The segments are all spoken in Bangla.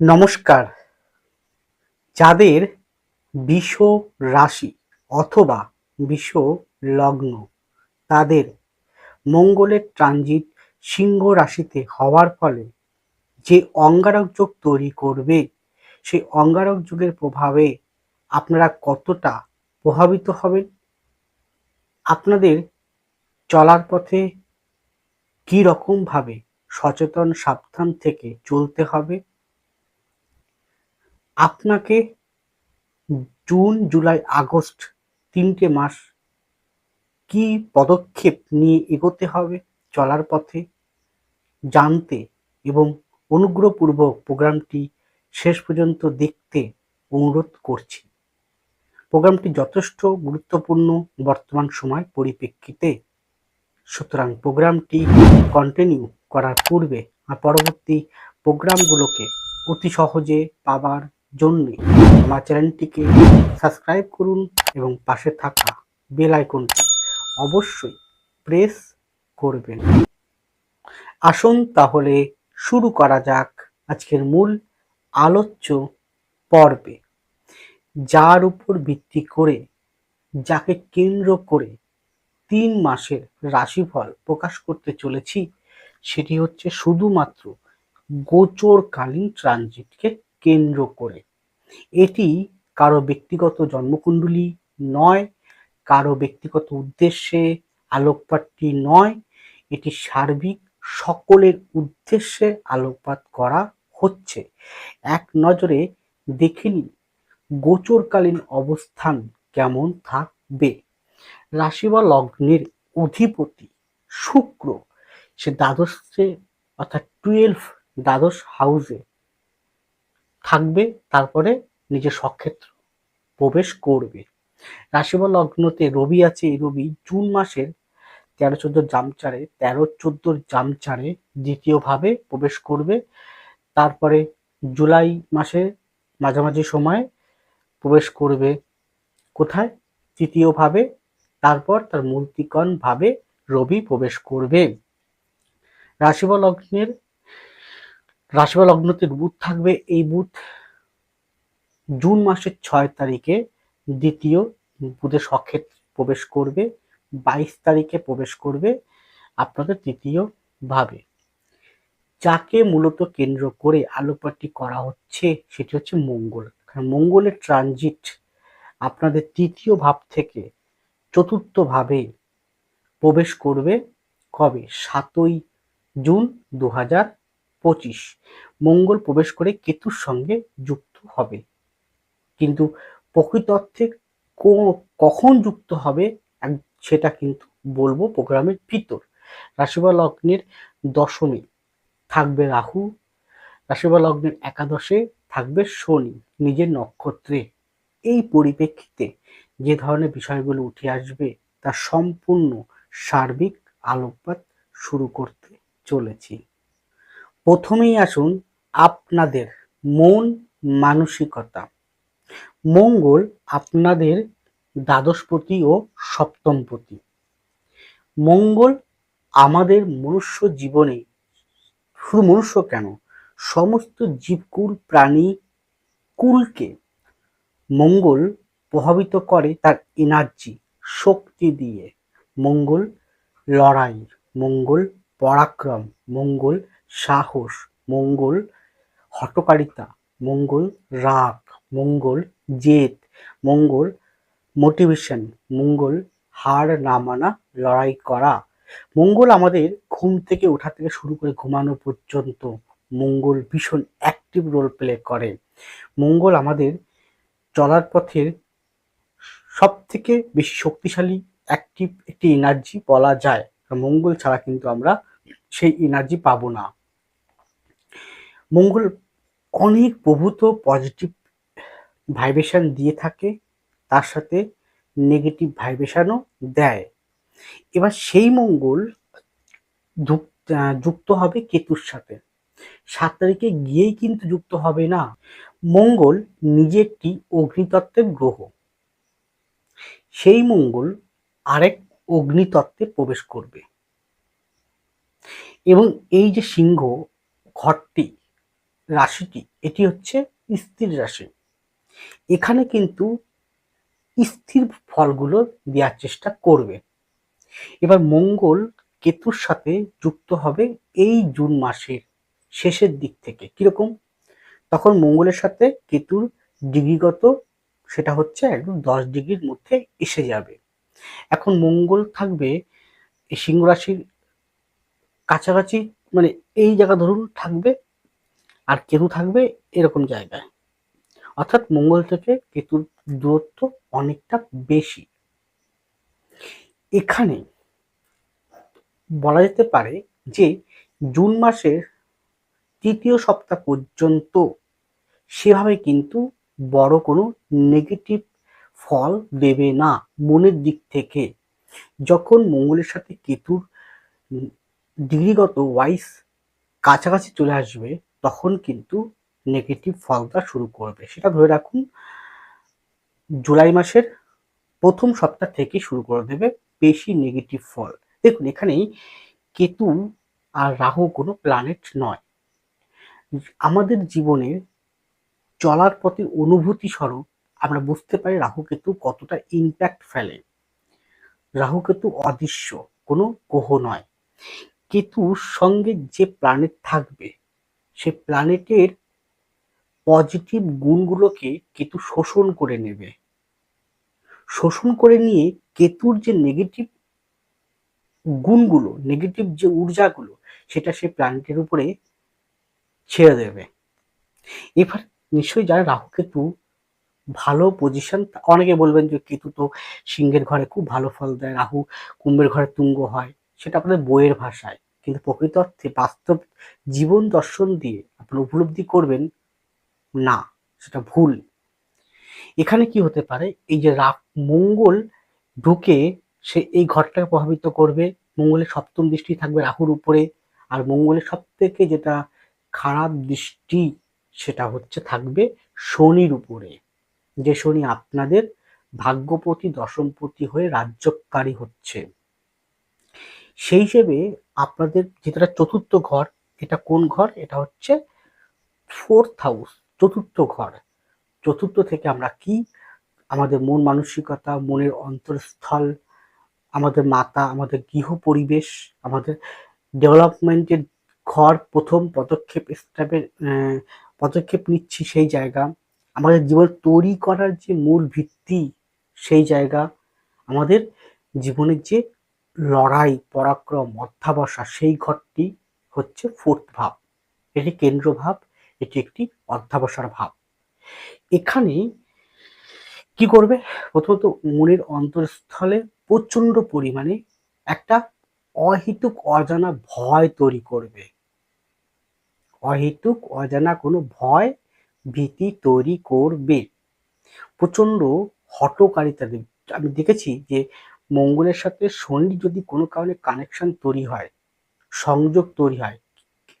নমস্কার। যাদের বিষ রাশি অথবা বিষ লগ্ন, তাদের মঙ্গলের ট্রানজিট সিংহ রাশিতে হওয়ার ফলে যে অঙ্গারক যোগ তৈরি করবে, সেই অঙ্গারক যুগের প্রভাবে আপনারা কতটা প্রভাবিত হবেন? আপনাদের চলার পথে কী রকমভাবে সচেতন সাবধান থেকে চলতে হবে? আপনাকে জুন, জুলাই, আগস্ট তিনটে মাস কি পদক্ষেপ নিয়ে এগোতে হবে চলার পথে? জানতে এবং অনুগ্রহপূর্বক প্রোগ্রামটি শেষ পর্যন্ত দেখতে অনুরোধ করছি। প্রোগ্রামটি যথেষ্ট গুরুত্বপূর্ণ বর্তমান সময় পরিপ্রেক্ষিতে। সুতরাং প্রোগ্রামটি কন্টিনিউ করার পূর্বে আর পরবর্তী প্রোগ্রামগুলোকে অতি সহজে পাবার জন্য আমার চ্যানেলটিকে সাবস্ক্রাইব করুন এবং পাশে থাকা বেল আইকনটি অবশ্যই প্রেস করবেন। আসুন তাহলে শুরু করা যাক আজকের মূল আলোচ্য পর্বে, যার উপর ভিত্তি করে, যাকে কেন্দ্র করে তিন মাসের রাশিফল প্রকাশ করতে চলেছি, সেটি হচ্ছে শুধুমাত্র গোচরকালীন ট্রানজিটকে কেন্দ্র করে। এটি কারও ব্যক্তিগত জন্মকুণ্ডলী নয়, কারও ব্যক্তিগত উদ্দেশ্যে আলোকপাতটি নয়, এটি সার্বিক সকলের উদ্দেশ্যে আলোকপাত করা হচ্ছে। এক নজরে দেখে গোচরকালীন অবস্থান কেমন থাকবে। রাশি বা লগ্নের অধিপতি শুক্র, সে দ্বাদশে অর্থাৎ টুয়েলভ দ্বাদশ হাউসে তারপরে নিজের সক্ষেত্র প্রবেশ করবে। রাশি লগ্নতে রবি আছে, এই রবি জুন মাসের তেরো চোদ্দ জামচারে, তেরো চোদ্দোর জামচারে দ্বিতীয়ভাবে প্রবেশ করবে। তারপরে জুলাই মাসে মাঝামাঝি সময়ে প্রবেশ করবে কোথায়? তৃতীয়ভাবে, তারপর তার মূর্তিকণ ভাবে রবি প্রবেশ করবে। রাশি লগ্নের রাশি বা লগ্নতে বুধ থাকবে এই বুধ জুন মাসের ছয় তারিখে দ্বিতীয় বুধের সক্ষেত্রে প্রবেশ করবে, বাইশ তারিখে প্রবেশ করবে আপনাদের তৃতীয় ভাবে। যাকে মূলত কেন্দ্র করে আলোকপাতটি করা হচ্ছে সেটি হচ্ছে মঙ্গল। কারণ মঙ্গলের ট্রানজিট আপনাদের তৃতীয় ভাব থেকে চতুর্থ ভাবে প্রবেশ করবে কবে? সাতই জুন দু হাজার পঁচিশ। মঙ্গল প্রবেশ করে কেতুর সঙ্গে যুক্ত হবে। কিন্তু প্রকৃতর্থে কখন যুক্ত হবে সেটা কিন্তু বলব প্রোগ্রামের ভিতর। রাশিবা লগ্নের দশমী থাকবে রাহু রাশিবা লগ্নের একাদশে থাকবে শনি নিজের নক্ষত্রে। এই পরিপ্রেক্ষিতে যে ধরনের বিষয়গুলো উঠে আসবে তা সম্পূর্ণ সার্বিক আলোকপাত শুরু করতে চলেছি। প্রথমেই আসুন আপনাদের মন মানসিকতা। মঙ্গল আপনাদের দ্বাদশপতি ও সপ্তমপতি। মঙ্গল আমাদের মনুষ্য জীবনে, শুধু মনুষ্য কেন, সমস্ত জীবকুল প্রাণী কুলকে মঙ্গল প্রভাবিত করে তার এনার্জি শক্তি দিয়ে। মঙ্গল লড়াই, মঙ্গল পরাক্রম, মঙ্গল সাহস, মঙ্গল হটকারিতা, মঙ্গল রাগ, মঙ্গল জেদ, মঙ্গল মোটিভেশন মঙ্গল হার না মানা লড়াই করা। মঙ্গল আমাদের ঘুম থেকে ওঠা থেকে শুরু করে ঘুমানো পর্যন্ত মঙ্গল ভীষণ অ্যাক্টিভ রোল প্লে করে। মঙ্গল আমাদের চলার পথের সব থেকে বেশি শক্তিশালী অ্যাক্টিভ একটি এনার্জি বলা যায়। মঙ্গল ছাড়া কিন্তু আমরা সেই এনার্জি পাবো না। মঙ্গল অনেক প্রভূত পজিটিভ ভাইব্রেশন দিয়ে থাকে, তার সাথে নেগেটিভ ভাইব্রেশনও দেয়। এবার সেই মঙ্গল যুক্ত হবে কেতুর সাথে। সাত তারিখে গিয়েই কিন্তু যুক্ত হবে না। মঙ্গল নিজেরটি অগ্নিতত্ত্বের গ্রহ। সেই মঙ্গল আরেক অগ্নিতত্ত্বে প্রবেশ করবে। এবং এই যে সিংহ, ঘরটি রাশিটি, এটি হচ্ছে স্থির রাশি। এখানে কিন্তু স্থির ফলগুলো দেওয়ার চেষ্টা করবে। এবার মঙ্গল কেতুর সাথে যুক্ত হবে এই জুন মাসের শেষের দিক থেকে। কীরকম? তখন মঙ্গলের সাথে কেতুর ডিগ্রিগত, সেটা হচ্ছে একদম দশ ডিগ্রির মধ্যে এসে যাবে। এখন মঙ্গল থাকবে সিংহ রাশির কাছাকাছি মানে এই জায়গা ধরুন থাকবে আর কেতু থাকবে এরকম জায়গায়। অর্থাৎ মঙ্গল থেকে কেতুর দূরত্ব অনেকটা বেশি। এখানে বলা যেতে পারে যে জুন মাসের তৃতীয় সপ্তাহ পর্যন্ত সেভাবে কিন্তু বড় কোনো নেগেটিভ ফল দেবে না মনের দিক থেকে। যখন মঙ্গলের সাথে কেতুর ডিগ্রিগত ওয়াইস কাছাকাছি চলে আসবে তখন কিন্তু নেগেটিভ ফলটা শুরু করবে। সেটা ধরে রাখুন, জুলাই মাসের প্রথম সপ্তাহ থেকে শুরু করে দেবে বেশি নেগেটিভ ফল। দেখুন, এখানেই কেতু আর রাহু কোনো প্ল্যানেট নয়। আমাদের জীবনের চলার পথে অনুভূতি স্বরূপ আমরা বুঝতে পারি রাহু কেতু কতটা ইম্প্যাক্ট ফেলে। রাহু কেতু অদৃশ্য, কোনো গ্রহ নয়। কেতুর সঙ্গে যে প্ল্যানেট থাকবে সে প্ল্যানেটের পজিটিভ গুণগুলোকে কেতু শোষণ করে নেবে। শোষণ করে নিয়ে কেতুর যে নেগেটিভ গুণগুলো নেগেটিভ যে ঊর্জাগুলো, সেটা সে প্ল্যানেটের উপরে ছেড়ে দেবে। এবার নিশ্চয়ই যারা রাহু কেতু ভালো পজিশন অনেকে বলবেন যে কেতু তো সিংহের ঘরে খুব ভালো ফল দেয়, রাহু কুম্ভের ঘরে তুঙ্গ হয়, সেটা আপনাদের বইয়ের ভাষায়। কিন্তু প্রকৃত অর্থে বাস্তব জীবন দর্শন দিয়ে আপনি উপলব্ধি করবেন না, সেটা ভুল। এখানে কি হতে পারে? এই যে রা মঙ্গল ঢুকে সে এই ঘরটাকে প্রভাবিত করবে। মঙ্গলের সপ্তম দৃষ্টি থাকবে রাহুর উপরে আর মঙ্গলের সব থেকে যেটা খারাপ দৃষ্টি সেটা হচ্ছে থাকবে শনির উপরে। যে শনি আপনাদের ভাগ্যপতি, দশমপতি হয়ে রাজ্যকারী হচ্ছে। সেই হিসেবে আপনাদের যেটা চতুর্থ ঘর, এটা কোন ঘর? এটা হচ্ছে ফোর্থ হাউস চতুর্থ ঘর। চতুর্থ থেকে আমরা কি? আমাদের মন মানসিকতা, মনের অন্তরস্থল আমাদের মাতা, আমাদের গৃহ পরিবেশ, আমাদের ডেভেলপমেন্টের ঘর প্রথম পদক্ষেপ স্টেপের পদক্ষেপ নিচ্ছি সেই জায়গা। আমাদের জীবন তৈরি করার যে মূল ভিত্তি সেই জায়গা। আমাদের জীবনের যে লড়াই, পরাক্রম, অধ্যাবসা, সেই ঘরটি হচ্ছে ফোর্থ ভাব। এটি কেন্দ্র ভাব, এটি একটি অধ্যাবসার ভাব। এখানে কি করবে? প্রথমত মনের অন্তরস্থলে প্রচণ্ড পরিমাণে একটা অহেতুক, অজানা ভয় তৈরি করবে। অহেতুক, অজানা কোনো ভয় ভীতি তৈরি করবে। প্রচণ্ড হটকারিতা আমি দেখেছি যে মঙ্গলের সাথে শনির যদি কোনো কারণে কানেকশন তৈরি হয়, সংযোগ তৈরি হয়,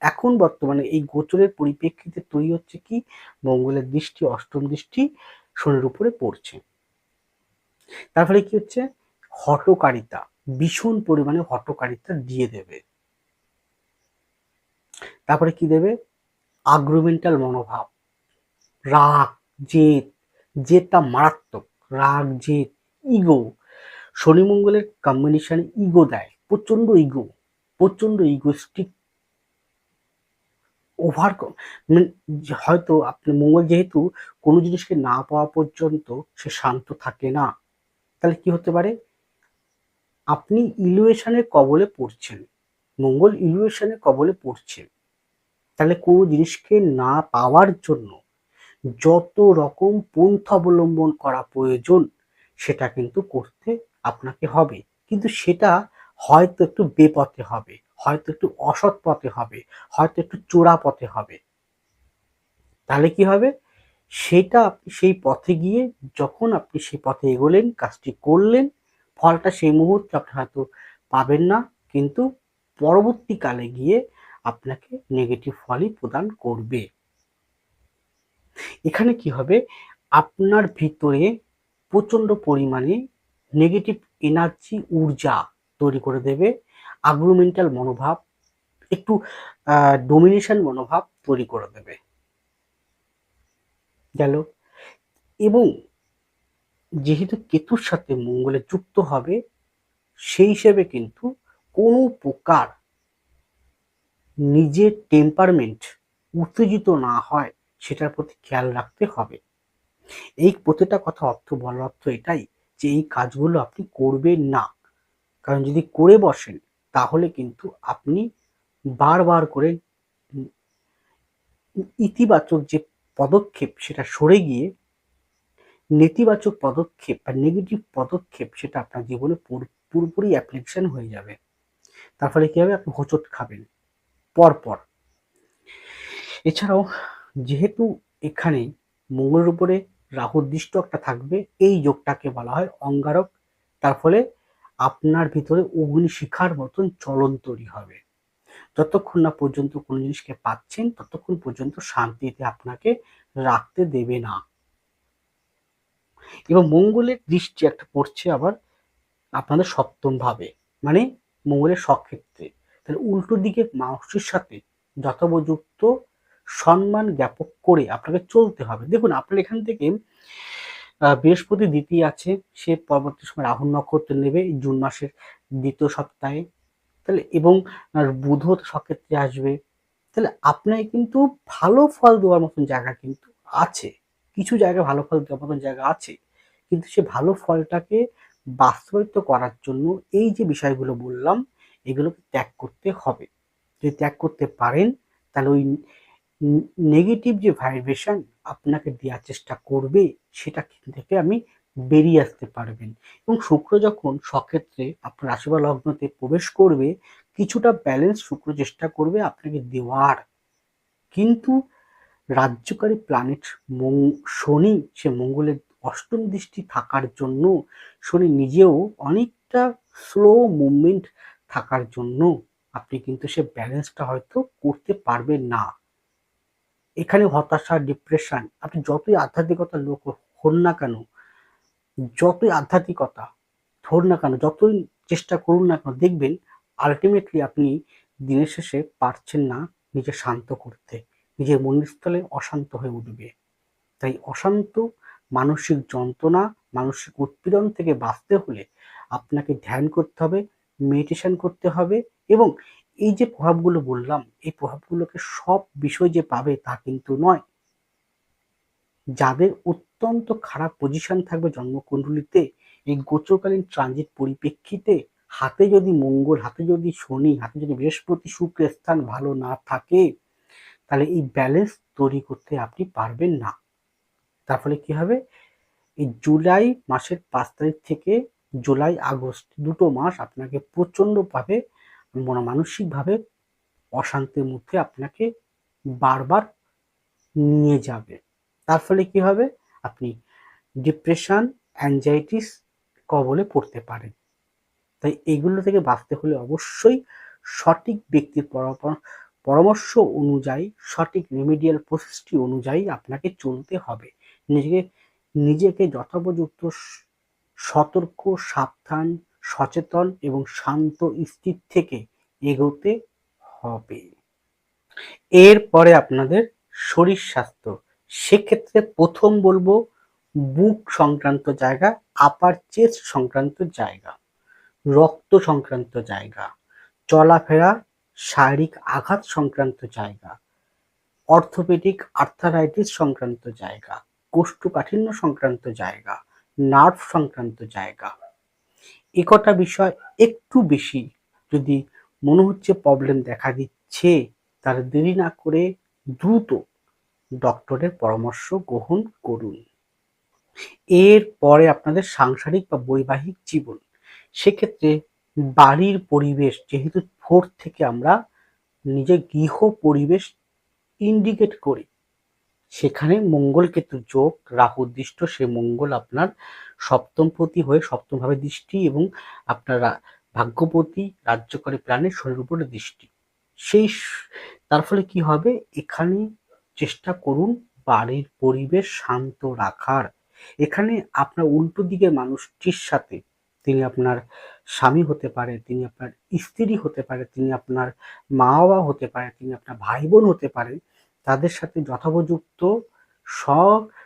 এখন বর্তমানে এই গোচরের পরিপ্রেক্ষিতে তৈরি হচ্ছে কি? মঙ্গলের দৃষ্টি, অষ্টম দৃষ্টি শনির উপরে পড়ছে। তার ফলে কি হচ্ছে? হটকারিতা ভীষণ পরিমাণে হটকারিতা দিয়ে দেবে। তারপরে কি দেবে? আগ্রোমেন্টাল মনোভাব, রাগ, জেদ, জেদটা মারাত্মক, রাগ, জেদ ইগো শনি মঙ্গলের কম্বিনেশন ইগো দেয় প্রচণ্ড ইগো প্রচণ্ড ইগোস্টিক ওভার মানে হয়তো আপনি, মঙ্গল যেহেতু কোনো জিনিসকে না পাওয়া পর্যন্ত সে শান্ত থাকে না, তাহলে কি হতে পারে? আপনি ইলুয়েশনের কবলে পড়ছেন, মঙ্গল ইলুয়েশনের কবলে পড়ছেন, তাহলে কোনো জিনিসকে না পাওয়ার জন্য যত রকম পন্থা অবলম্বন করা প্রয়োজন, সেটা কিন্তু করতে আপনাকে হবে। কিন্তু সেটা হয়তো একটু বেপথে হবে, হয়তো একটু অসৎ পথে হবে, হয়তো একটু চোরা পথে হবে। তাহলে কি হবে? সেটা আপনি সেই পথে গিয়ে যখন আপনি সেই পথে এগোলেন, কাজটি করলেন, ফলটা সেই মুহূর্তে আপনি হয়তো পাবেন না, কিন্তু পরবর্তীকালে গিয়ে আপনাকে নেগেটিভ ফলই প্রদান করবে। এখানে কি হবে? আপনার ভিতরে প্রচণ্ড পরিমাণে নেগেটিভ এনার্জি ঊর্জা তৈরি করে দেবে আগ্রোমেন্টাল মনোভাব, একটু ডোমিনেশন মনোভাব তৈরি করে দেবে। গেল। এবং যেহেতু কেতুর সাথে মঙ্গলে যুক্ত হবে, সেই হিসেবে কিন্তু কোনো প্রকার নিজের টেম্পারমেন্ট উত্তেজিত না হয়, সেটার প্রতি খেয়াল রাখতে হবে। এই প্রতিটা কথা অর্থ বলার অর্থ এটাই যে এই কাজগুলো আপনি করবেন না, কারণ যদি করে বসেন, তাহলে কিন্তু আপনি বারবার করে ইতিবাচক যে পদক্ষেপ সেটা সরে গিয়ে নেতিবাচক পদক্ষেপ বা নেগেটিভ পদক্ষেপ সেটা আপনার জীবনে পুরোপুরি অ্যাপ্লিকেশন হয়ে যাবে। তার ফলে কী হবে? আপনি হোঁচট খাবেন। পরপর। এছাড়াও যেহেতু এখানে মঙ্গলের উপরে রাহুর দৃষ্ট একটা থাকবে, এই যোগটাকে বলা হয় অঙ্গারক। তার ফলে আপনার ভিতরে অগ্নি শিখার মতন চলন তৈরি হবে। যতক্ষণ না পর্যন্ত কোনো জিনিসকে পাচ্ছেন, ততক্ষণ পর্যন্ত শান্তিতে আপনাকে রাখতে দেবে না। এবং মঙ্গলের দৃষ্টি একটা পড়ছে আবার আপনাদের সপ্তম ভাবে মানে মঙ্গলের সক্ষেত্রে। তাহলে উল্টো দিকে মানুষের সাথে যথোপযুক্ত সম্মান জ্ঞাপক করে আপনাকে চলতে হবে। দেখুন, আপনার এখান থেকে বৃহস্পতি দ্বিতীয় আছে, সে পরবর্তী সময় রাহুল নক্ষত্র নেবে, জুন মাসের দ্বিতীয় সপ্তাহে। তাহলে, এবং বুধও সক্ষেত্রে আসবে। তাহলে, আপনাকে কিন্তু ভালো ফল দেওয়ার মতন জায়গা কিন্তু আছে। কিছু জায়গায় ভালো ফল দেওয়ার মতন জায়গা আছে, কিন্তু সে ভালো ফলটাকে বাস্তবায়িত করার জন্য এই যে বিষয়গুলো বললাম, এগুলোকে ত্যাগ করতে হবে। যদি ত্যাগ করতে পারেন, তাহলে ওই নেগেটিভ যে ভাইব্রেশন আপনাকে দেওয়ার চেষ্টা করবে, সেটা থেকে আমি বেরিয়ে আসতে পারবেন। এবং শুক্র যখন সক্ষেত্রে আপনার রাশি লগ্নতে প্রবেশ করবে, কিছুটা ব্যালেন্স শুক্র চেষ্টা করবে আপনাকে দেওয়ার। কিন্তু রাজ্যকারী প্ল্যানেট শনি, সে মঙ্গলের অষ্টম দৃষ্টি থাকার জন্য, শনি নিজেও অনেকটা স্লো মুভমেন্ট থাকার জন্য আপনি কিন্তু সে ব্যালেন্সটা হয়তো করতে পারবেন না। এখানে হতাশা ডিপ্রেশন আপনি যতই আধ্যাত্মিকতা লোক হন না কেন, যতই আধ্যাত্মিকতা ধর না কেন, যতই চেষ্টা করুন না কেন, দেখবেন আলটিমেটলি আপনি দিনের শেষে পারছেন না নিজে শান্ত করতে। নিজের মনস্থলে অশান্ত হয়ে উঠবে। তাই অশান্ত মানসিক যন্ত্রণা, মানসিক উৎপীড়ন থেকে বাঁচতে হলে আপনাকে ধ্যান করতে হবে মেডিটেশন করতে হবে এবং এই যে প্রভাবগুলো বললাম, এই প্রভাবগুলোকে সব বিষয় যে পাবে তা কিন্তু নয়। যাদের অত্যন্ত খারাপ পজিশন থাকবে জন্মকুণ্ডলিতে, এই গোচরকালীন ট্রানজিট পরিপ্রেক্ষিতে, হাতে যদি মঙ্গল, হাতে যদি শনি, হাতে যদি বৃহস্পতি শুক্রের স্থান ভালো না থাকে, তাহলে এই ব্যালেন্স তৈরি করতে আপনি পারবেন না। তার ফলে কি হবে? এই জুলাই মাসের পাঁচ তারিখ থেকে জুলাই আগস্ট দুটো মাস আপনাকে প্রচণ্ডভাবে মানসিকভাবে অশান্তির মধ্যে আপনাকে বারবার নিয়ে যাবে। তার ফলে কি হবে? আপনি ডিপ্রেশন অ্যাংজাইটিস কবলে পড়তে পারেন। তাই এগুলো থেকে বাঁচতে হলে অবশ্যই সঠিক ব্যক্তির পরামর্শ অনুযায়ী, সঠিক রেমিডিয়াল প্রসেসটি অনুযায়ী আপনাকে চলতে হবে। নিজেকে নিজেকে যথোপযুক্ত সতর্ক, সাবধান সচেতন এবং শান্ত স্থির থেকে এগোতে হবে। এরপরে আপনাদের শরীর স্বাস্থ্য। সেক্ষেত্রে প্রথম বলব, বুক সংক্রান্ত জায়গা আপার চেস্ট সংক্রান্ত জায়গা, রক্ত সংক্রান্ত জায়গা, চলাফেরা, শারীরিক আঘাত সংক্রান্ত জায়গা, অর্থোপেডিক আর্থারাইটিস সংক্রান্ত জায়গা, কোষ্ঠকাঠিন্য সংক্রান্ত জায়গা নার্ভ সংক্রান্ত জায়গা এ কটা বিষয় একটু বেশি যদি মনে হচ্ছে প্রবলেম দেখা দিচ্ছে তার দেরি না করে দ্রুত ডক্টরের পরামর্শ গ্রহণ করুন। এর পরে আপনাদের সাংসারিক বা বৈবাহিক জীবন। সেক্ষেত্রে বাড়ির পরিবেশ, যেহেতু ফোর থেকে আমরা নিজের গৃহ পরিবেশ ইন্ডিকেট করি সেখানে মঙ্গল কেতু যোগ, রাহু দৃষ্ট, সে মঙ্গল আপনার সপ্তমপতি হয়ে সপ্তমভাবে দৃষ্টি এবং আপনার ভাগ্যপতি রাজ্যকারী প্রাণের শরীর উপরে দৃষ্টি। সেই তার ফলে কি হবে? এখানে চেষ্টা করুন বাড়ির পরিবেশ শান্ত রাখার। এখানে আপনার উল্টো দিকের মানুষটির সাথে, তিনি আপনার স্বামী হতে পারে, তিনি আপনার স্ত্রী হতে পারে, তিনি আপনার মা বাবা হতে পারে, তিনি আপনার ভাই বোন হতে পারে তাদের সাথে যথোপযুক্ত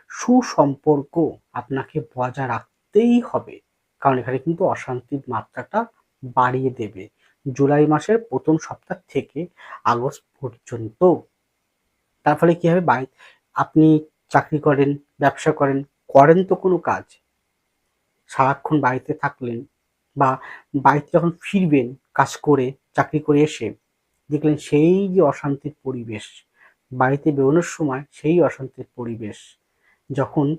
সুসম্পর্ক আপনাকে বজায় রাখতেই হবে। কারণ এখানে কিন্তু অশান্তির মাত্রাটা বাড়িয়ে দেবে জুলাই মাসের প্রথম সপ্তাহ থেকে আগস্ট পর্যন্ত। তার ফলে কি হবে? বাড়ি আপনি চাকরি করেন, ব্যবসা করেন করেন তো কোনো কাজ। সারাক্ষণ বাড়িতে থাকলেন বা বাড়িতে যখন ফিরবেন, কাজ করে, চাকরি করে এসে, দেখলেন সেই যে অশান্তির পরিবেশ। বাড়িতে বেরোনোর সময় সেই অশান্তির পরিবেশ। যখন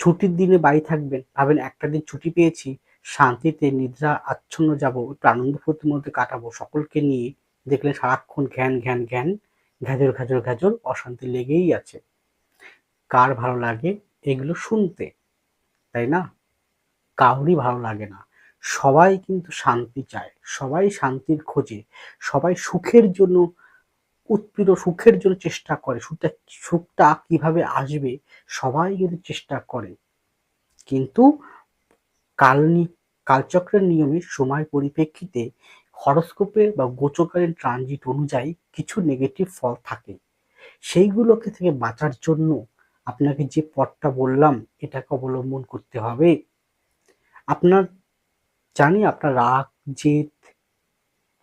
ছুটির দিনে বাড়ি থাকবেন, ভাবেন একটা দিন ছুটি পেয়েছি, শান্তিতে, নিদ্রা, আচ্ছন্ন যাব, একটু আনন্দ ফুর্তির মধ্যে কাটাবো, সকলকে নিয়ে দেখলে সারাক্ষণ ঘ্যান ঘ্যান ঘ্যান, ঘ্যাজর ঘ্যাজর ঘ্যাজর, অশান্তি লেগেই আছে। কার ভালো লাগে এগুলো শুনতে, তাই না? কাউরই ভালো লাগে না। সবাই কিন্তু শান্তি চায়, সবাই শান্তির খোঁজে, সবাই সুখের জন্য উৎপীড় সুখের জন্য চেষ্টা করে। সুখটা সুখটা কীভাবে আসবে, সবাই যদি চেষ্টা করে। কিন্তু কাল কালচক্রের নিয়মে সময় পরিপ্রেক্ষিতে হরস্কোপের বা গোচকালীন ট্রানজিট অনুযায়ী কিছু নেগেটিভ ফল থাকে। সেইগুলোকে থেকে বাঁচার জন্য আপনাকে যে পথটা বললাম, এটাকে অবলম্বন করতে হবে। আপনার, জানি আপনার রাগ, জেদ,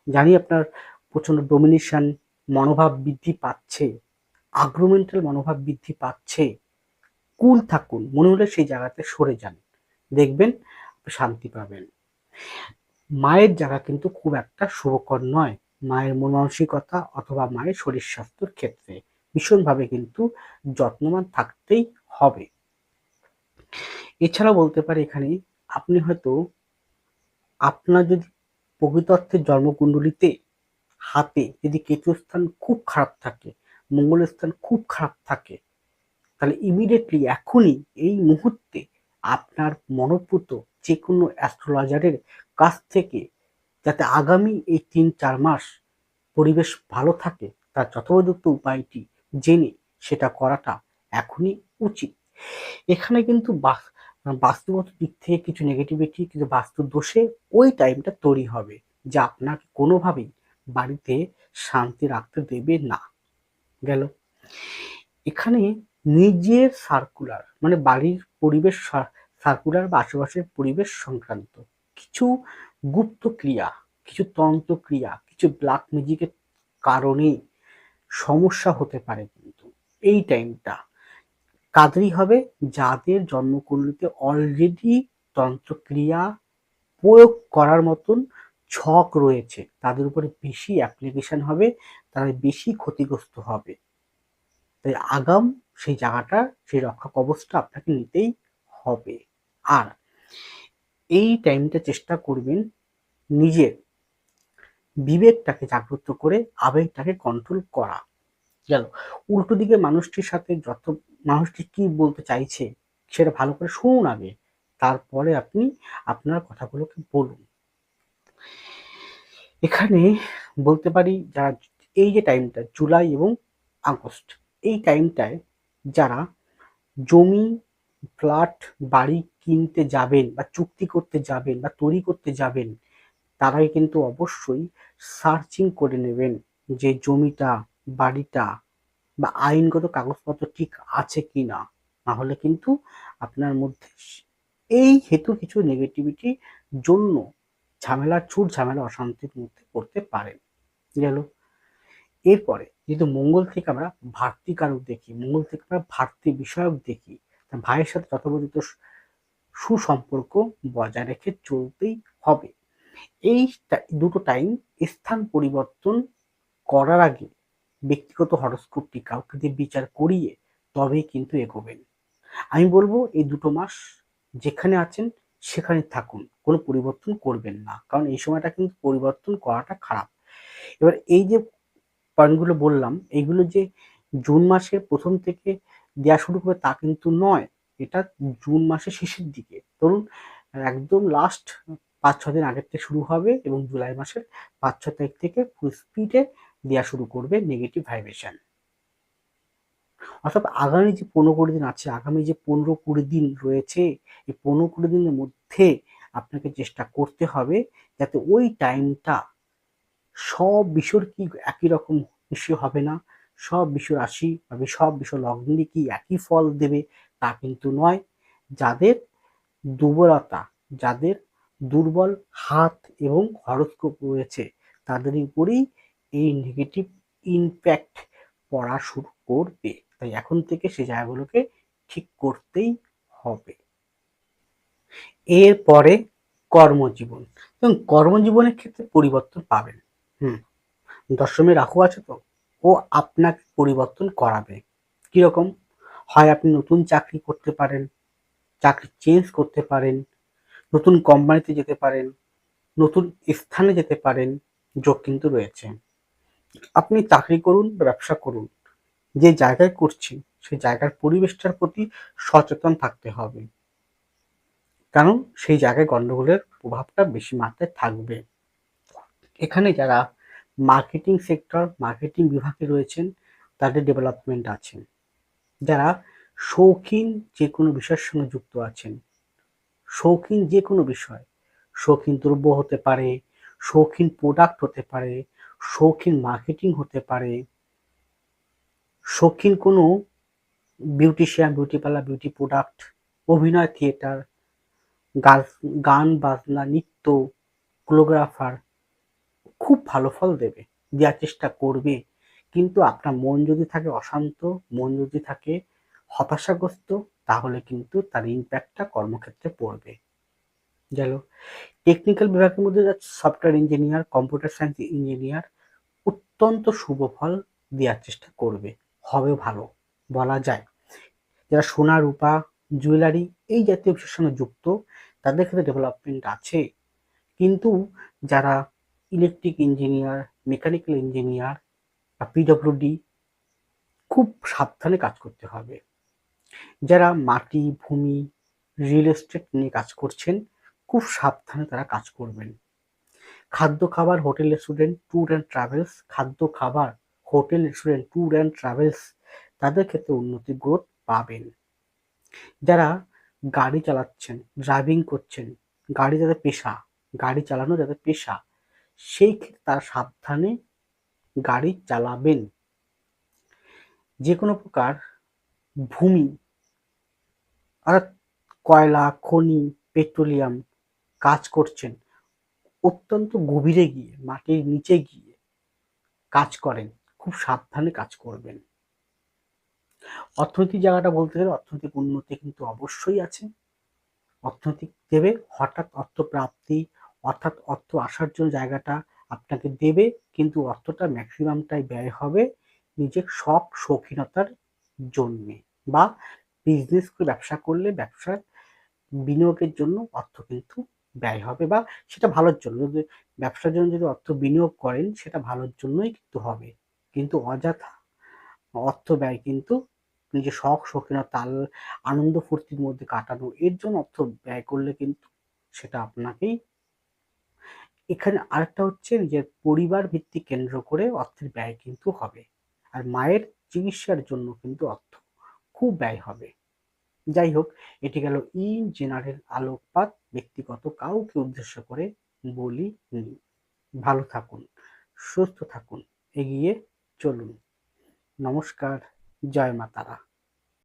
জানি আপনার প্রচণ্ড ডোমিনেশন মনোভাব বৃদ্ধি পাচ্ছে আগ্রোমেন্টাল মনোভাব বৃদ্ধি পাচ্ছে কুল থাকুন, মনে হলে সেই জায়গাতে সরে যান, দেখবেন শান্তি পাবেন। মায়ের জায়গা কিন্তু খুব একটা শুভকর নয়, মায়ের মন মানসিকতা অথবা মায়ের শরীর স্বাস্থ্যের ক্ষেত্রে ভীষণভাবে কিন্তু যত্নবান থাকতেই হবে। এছাড়া বলতে পারি এখানে আপনি হয়তো আপনার যদি প্রকৃত অর্থে জন্মকুণ্ডলিতে হাতে যদি কেতু স্থান খুব খারাপ থাকে মঙ্গল স্থান খুব খারাপ থাকে, তাহলে ইমিডিয়েটলি এখনই এই মুহূর্তে আপনার মনোপুত যে কোনো অ্যাস্ট্রোলজারের কাছ থেকে যাতে আগামী এই তিন চার মাস পরিবেশ ভালো থাকে, তার যথোপযুক্ত উপায়টি জেনে সেটা করাটা এখনই উচিত। এখানে কিন্তু বাস্তুগত দিক থেকে কিছু নেগেটিভিটি কিছু বাস্তু দোষে ওই টাইমটা তৈরি হবে, যা আপনাকে কোনোভাবেই বাড়িতে শান্তি রাখতে দেবে না। গেল। এখানে নিজের সার্কুলার মানে বাড়ির পরিবেশ সার্কুলার বা আশেপাশের পরিবেশ সংক্রান্ত কিছু গুপ্ত ক্রিয়া, কিছু তন্ত্র ক্রিয়া, কিছু ব্ল্যাক ম্যাজিকের কারণে সমস্যা হতে পারে কিন্তু। এই টাইমটা কাদেরই হবে? যাদের জন্মকুণ্ডলিতে অলরেডি তন্ত্রক্রিয়া প্রয়োগ করার মতন ছক রয়েছে। তাদের উপরে বেশি অ্যাপ্লিকেশন হবে, তারা বেশি ক্ষতিগ্রস্ত হবে। তাই আগাম সেই জায়গাটা, সেই রক্ষা কবচটা আপনাকে নিতেই হবে। আর এই টাইমটা চেষ্টা করবেন নিজের বিবেকটাকে জাগ্রত করে, আবেগটাকে কন্ট্রোল করা। গেল উল্টো দিকে মানুষটির সাথে যত, মানুষটি কি বলতে চাইছে, সেটা ভালো করে শুনুন আগে। তারপরে আপনি আপনার কথাগুলোকে বলুন। এখানে বলতে পারি যারা এই যে টাইমটা জুলাই এবং আগস্ট, এই টাইমটায় যারা জমি ফ্ল্যাট বাড়ি কিনতে যাবেন বা চুক্তি করতে যাবেন বা তৈরি করতে যাবেন, তারাই কিন্তু অবশ্যই সার্চিং করে নেবেন যে জমিটা, বাড়িটা বা আইনগত কাগজপত্র ঠিক আছে কি না নাহলে কিন্তু আপনার মধ্যে এই হেতু কিছু নেগেটিভিটি জন্য ঝামেলা ছুট ঝামেলা, অশান্তির মধ্যে পড়তে পারেন গেল এরপরে যেহেতু মঙ্গল থেকে আমরা ভাতৃকারক দেখি, মঙ্গল থেকে আমরা ভাতৃ বিষয়ক দেখি ভাইয়ের সাথে যথোপযুক্ত সুসম্পর্ক বজায় রেখে চলতেই হবে। এই দুটো টাইম স্থান পরিবর্তন করার আগে ব্যক্তিগত হরস্কোপটি কাউকে দিয়ে বিচার করিয়ে তবেই কিন্তু এগোবেন। আমি বলব, এই দুটো মাস যেখানে আছেন সেখানে থাকুন, কোনো পরিবর্তন করবেন না। কারণ এই সময়টা কিন্তু পরিবর্তন করাটা খারাপ। এবার এই যে পয়েন্টগুলো বললাম এইগুলো যে জুন মাসের প্রথম থেকে দেওয়া শুরু করবে তা কিন্তু নয়। এটা জুন মাসের শেষের দিকে। ধরুন, একদম লাস্ট পাঁচ ছ দিন আগের থেকে শুরু হবে এবং জুলাই মাসের পাঁচ ছ তারিখ থেকে ফুল স্পিডে দেওয়া শুরু করবে নেগেটিভ ভাইব্রেশন অর্থাৎ আগামী যে পনেরো কুড়ি দিন আছে, আগামী যে পনেরো কুড়ি দিন রয়েছে, এই পনেরো কুড়ি দিনের মধ্যে আপনাকে চেষ্টা করতে হবে যাতে ওই টাইমটা সব বিষয়ের কি একই রকম নিশ্চয় হবে না, সব বিশ্ব রাশি বা সব বিষয় লগ্নে কি একই ফল দেবে তা কিন্তু নয়। যাদের দুর্বলতা, যাদের দুর্বল হাত এবং হরস্কোপ রয়েছে, তাদের উপরেই এই নেগেটিভ ইমপ্যাক্ট পড়া শুরু করবে। তাই এখন থেকে সে জায়গাগুলোকে ঠিক করতেই হবে। এরপরে কর্মজীবন। এবং কর্মজীবনের ক্ষেত্রে পরিবর্তন পাবেন। হুম। দশমে রাহু আছে তো, ও আপনাকে পরিবর্তন করাবে। কীরকম? হয় আপনি নতুন চাকরি করতে পারেন, চাকরি চেঞ্জ করতে পারেন, নতুন কোম্পানিতে যেতে পারেন, নতুন স্থানে যেতে পারেন, যোগ কিন্তু রয়েছে। আপনি চাকরি করুন, ব্যবসা করুন, যে জায়গায় করছেন সেই জায়গার পরিবেশটার প্রতি সচেতন থাকতে হবে। কারণ সেই জায়গায় গন্ডগোলের প্রভাবটা বেশি মাত্রায় থাকবে। এখানে যারা মার্কেটিং সেক্টর মার্কেটিং বিভাগে রয়েছেন, তাদের ডেভেলপমেন্ট আছেন যারা শৌখিন যে কোনো বিষয়ের সঙ্গে যুক্ত আছেন, শৌখিন যে কোনো বিষয়, শৌখিন দ্রব্য হতে পারে, শৌখিন প্রোডাক্ট হতে পারে, শৌখিন মার্কেটিং হতে পারে, শৌখিন কোনো beautician beauty parlour beauty product অভিনয় থিয়েটার গান বাজনা, নৃত্য কোরিওগ্রাফার খুব ভালো ফল দেবে, দেওয়ার চেষ্টা করবে। কিন্তু আপনার মন যদি থাকে অশান্ত, মন যদি থাকে হতাশাগ্রস্ত, তাহলে কিন্তু তার ইম্প্যাক্টটা কর্মক্ষেত্রে পড়বে। গেল। টেকনিক্যাল বিভাগের মধ্যে software engineer computer science engineer অত্যন্ত শুভ ফল দেওয়ার চেষ্টা করবে। হবে ভালো, বলা যায়। যারা সোনা, রূপা জুয়েলারি এই জাতীয় বিষয়ের সঙ্গে যুক্ত তাদের ক্ষেত্রে ডেভেলপমেন্ট আছে। কিন্তু যারা ইলেকট্রিক ইঞ্জিনিয়ার মেকানিক্যাল ইঞ্জিনিয়ার বা পিডব্লিউডি খুব সাবধানে কাজ করতে হবে। যারা মাটি, ভূমি রিয়েল এস্টেট নিয়ে কাজ করছেন, খুব সাবধানে তারা কাজ করবেন। খাদ্য খাবার hotel restaurant tour and travels খাদ্য খাবার hotel restaurant tour and travels তাদের ক্ষেত্রে উন্নতি গ্রোথ পাবেন। যারা গাড়ি চালাচ্ছেন ড্রাইভিং করছেন, গাড়ি যাদের পেশা, গাড়ি চালানো যাদের পেশা, সেই ক্ষেত্রে তারা সাবধানে গাড়ি চালাবেন। যে কোনো প্রকার ভূমি, অর্থাৎ কয়লা, খনি, পেট্রোলিয়াম কাজ করছেন, অত্যন্ত গভীরে গিয়ে, মাটির নিচে গিয়ে কাজ করেন, খুব সাবধানে কাজ করবেন। অর্থনৈতিক জায়গাটা বলতে গেলে অর্থনৈতিক উন্নতি কিন্তু অবশ্যই আছে। অর্থনৈতিক দেবে, হঠাৎ অর্থ প্রাপ্তি অর্থাৎ অর্থ আসার জন্য জায়গাটা আপনাকে দেবে, কিন্তু অর্থটা ম্যাক্সিমামটাই ব্যয় হবে নিজের শখ শৌখিনতার জন্যে বা বিজনেস করে ব্যবসা করলে ব্যবসার বিনিয়োগের জন্য অর্থ কিন্তু ব্যয় হবে বা সেটা ভালোর জন্য। যদি ব্যবসার জন্য যদি অর্থ বিনিয়োগ করেন সেটা ভালোর জন্যই কিন্তু হবে। কিন্তু অযথা অর্থ ব্যয় কিন্তু নিজের শখ, শৌখিনতা আনন্দ ফুর্তির মধ্যে কাটানো, এর জন্য অর্থ ব্যয় করলে কিন্তু সেটা আপনাকেই এখানে আরেকটা হচ্ছে নিজের পরিবার ভিত্তিক কেন্দ্র করে অর্থের ব্যয় কিন্তু হবে। আর মায়ের চিকিৎসার জন্য কিন্তু অর্থ খুব ব্যয় হবে। যাই হোক, এটি গেল ইন জেনারেল আলোকপাত, ব্যক্তিগত, কাউকে উদ্দেশ্য করে বলি ভালো থাকুন, সুস্থ থাকুন, এগিয়ে চলুন। নমস্কার। জয় মাতারা